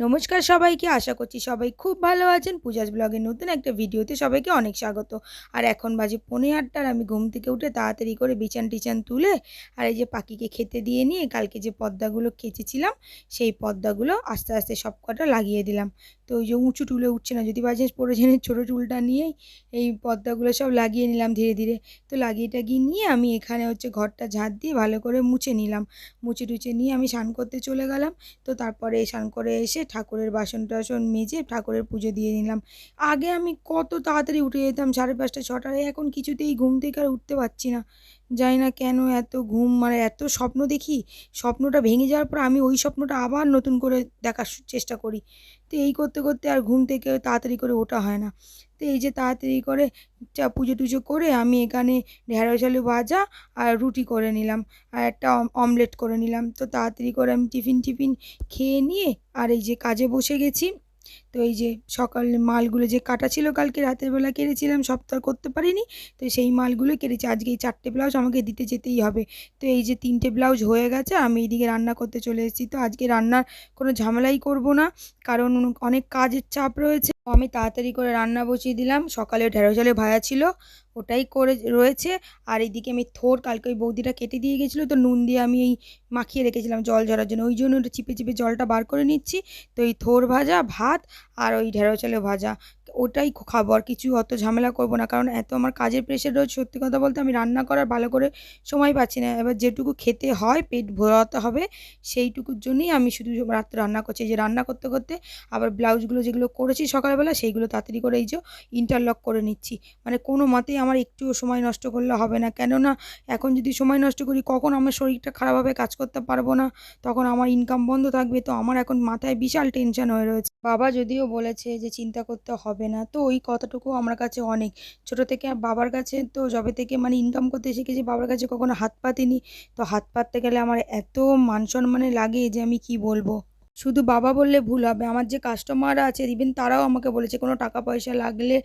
নমস্কার সবাইকে, আশা করছি সবাই খুব ভালো আছেন। পূজাজ ব্লগের নতুন একটা ভিডিওতে সবাইকে অনেক স্বাগত। আর এখন বাজে পনে আটটার, আমি ঘুম থেকে উঠে তাড়াতাড়ি করে বিছান টিচান তুলে আর এই যে পাখিকে খেতে দিয়ে নিয়ে কালকে যে পদ্মাগুলো কেচেছিলাম, সেই পদ্মাগুলো আস্তে আস্তে সব কটা লাগিয়ে দিলাম। তো ওই যে উঁচু টুলে উঠছে না, যদি বাজে পড়ে জেনে ছোটো টুলটা নিয়েই এই পর্দাগুলো সব লাগিয়ে নিলাম ধীরে ধীরে। তো লাগিয়ে টাগিয়ে নিয়ে আমি এখানে হচ্ছে ঘরটা ঝাঁট দিয়ে ভালো করে মুছে নিলাম। মুছে টুছে নিয়ে আমি স্নান করতে চলে গেলাম। তো তারপরে স্নান করে এসে ঠাকুরের বাসন টাসন মেজে ঠাকুরের পুজো দিয়ে নিলাম। আগে আমি কত তাড়াতাড়ি উঠে যেতাম, সাড়ে পাঁচটা ছটায় এখন কিছুতেই ঘুম থেকে আর উঠতে পারছি না। জানি না কেন এত ঘুম মানে এত স্বপ্ন দেখি, স্বপ্নটা ভেঙে যাওয়ার পর আমি ওই স্বপ্নটা আবার নতুন করে দেখার চেষ্টা করি। তো এই করতে করতে করতে আর ঘুম থেকে তাড়াতাড়ি করে ওঠা হয় না। তো এই যে তাড়াতাড়ি করে চা পুজো টুজো করে আমি এখানে ঢেঁড়স আলু ভাজা আর রুটি করে নিলাম আর একটা অমলেট করে নিলাম। তো তাড়াতাড়ি করে আমি টিফিন টিফিন খেয়ে নিয়ে আর এই যে কাজে বসে গেছি। তো এই যে সকাল মালগুলো যে কাটা ছিল কালকে, রাতের বেলা কেটেছিলাম সপ্তাহ করতে পারিনি। তো সেই মালগুলো কেটেছি আজকে এই চারটে ব্লাউজ আমাকে দিতে যেতেই হবে। তো এই যে তিনটে ব্লাউজ হয়ে গেছে, আমি এইদিকে রান্না করতে চলে এসেছি। তো আজকে রান্নার কোনো ঝামেলাই করব না, কারণ অনেক কাজের চাপ রয়েছে। আমি তাড়াতাড়ি করে রান্না বসিয়ে দিলাম। সকালে ঢেঁড়স আলু ভাজা ছিল, ওটাই করে রয়েছে। আর এইদিকে আমি থোর, কালকে ওই বৌদিটা কেটে দিয়ে গেছিল, তো নুন দিয়ে আমি এই মাখিয়ে রেখেছিলাম জল ঝরার জন্য। ওই জন্য চিপে চিপে জলটা বার করে নিচ্ছি। তো এই থোর ভাজা, ভাত আর ওই ঢেঁড়স আলু ভাজা। ওটাই খাব আর কিছু অত ঝামেলা করব না। কারণ এত আমার কাজের প্রেশার রয়েছে, সত্যি কথা বলতে আমি রান্না করার ভালো করে সময় পাচ্ছি না। এবার যেটুকু খেতে হয় পেট ভরাতে হবে, সেইটুকুর জন্যই আমি শুধু রাত্রে রান্না করছি। যে রান্না করতে করতে আবার ব্লাউজগুলো যেগুলো করেছি সকালবেলা, সেইগুলো তাড়াতাড়ি করে এই যে ইন্টারলক করে নিচ্ছি। মানে কোনো মতেই আমার একটুও সময় নষ্ট করলে হবে না। কেননা এখন যদি সময় নষ্ট করি, কখন আমার শরীরটা খারাপভাবে কাজ করতে পারব না? তখন আমার ইনকাম বন্ধ থাকবে। তো আমার এখন মাথায় বিশাল টেনশন হয়ে রয়েছে। বাবা যদিও বলেছে যে চিন্তা করতে হবে না। তো ওই কথাটুকু আমার কাছে অনেক। ছোট থেকে বাবার কাছে তো যবে থেকে মানে ইনকাম করতে শিখেছি, বাবার কাছে কখনো হাত পাতিনি। তো হাত পাততে গেলে আমার এত মান সম্মানে লাগে যে আমি কি বলব? শুধু বাবা বললে ভুল হবে। আমার যে কাস্টমার আছে ইভেন তারাও আমাকে বলেছে, কোনো টাকা পয়সা লাগলে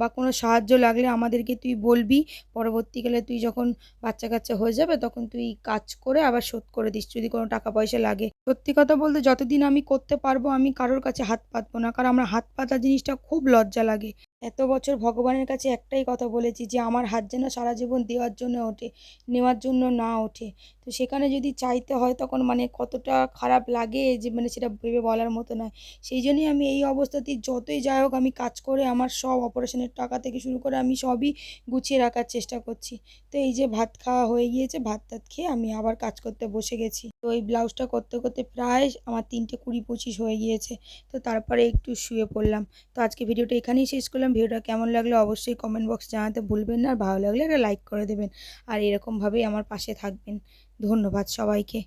বা কোনো সাহায্য লাগলে আমাদেরকে তুই বলবি। পরবর্তীকালে তুই যখন বাচ্চা কাচ্চা হয়ে যাবে, তখন তুই কাজ করে আবার শোধ করে দিস, যদি কোনো টাকা পয়সা লাগে। সত্যি কথা বলতে যতদিন আমি করতে পারব, আমি কারোর কাছে হাত পাতবো না। কারণ আমার হাত পাতা জিনিসটা খুব লজ্জা লাগে। এত বছর ভগবানের কাছে একটাই কথা বলেছি যে, আমার হাত যেন সারা জীবন দেওয়ার জন্য ওঠে, নেওয়ার জন্য না ওঠে। তো সেখানে যদি চাইতে হয় তখন মানে কতটা খারাপ লাগে যে মানে সেটা ভেবে বলার মতো নয়। সেই জন্যই আমি এই অবস্থাতেই যতই যাই হোক আমি কাজ করে আমার সব অপারেশনের টাকা থেকে শুরু করে আমি সবই গুছিয়ে রাখার চেষ্টা করছি। তো এই যে ভাত খাওয়া হয়ে গিয়েছে, ভাত টাত খেয়ে আমি আবার কাজ করতে বসে গেছি। তো এই ব্লাউজটা করতে করতে প্রায় আমার তিনটে কুড়ি পঁচিশ হয়ে গিয়েছে। তো তারপরে একটু শুয়ে পড়লাম। তো আজকে ভিডিওটা এখানেই শেষ করলাম। ভিডিওটা কেমন লাগল অবশ্যই কমেন্ট বক্স জানাতে ভুলবেন না। আর ভালো লাগলে একটা লাইক করে দেবেন। আর এরকমভাবেই আমার পাশে থাকবেন। ধন্যবাদ সবাইকে।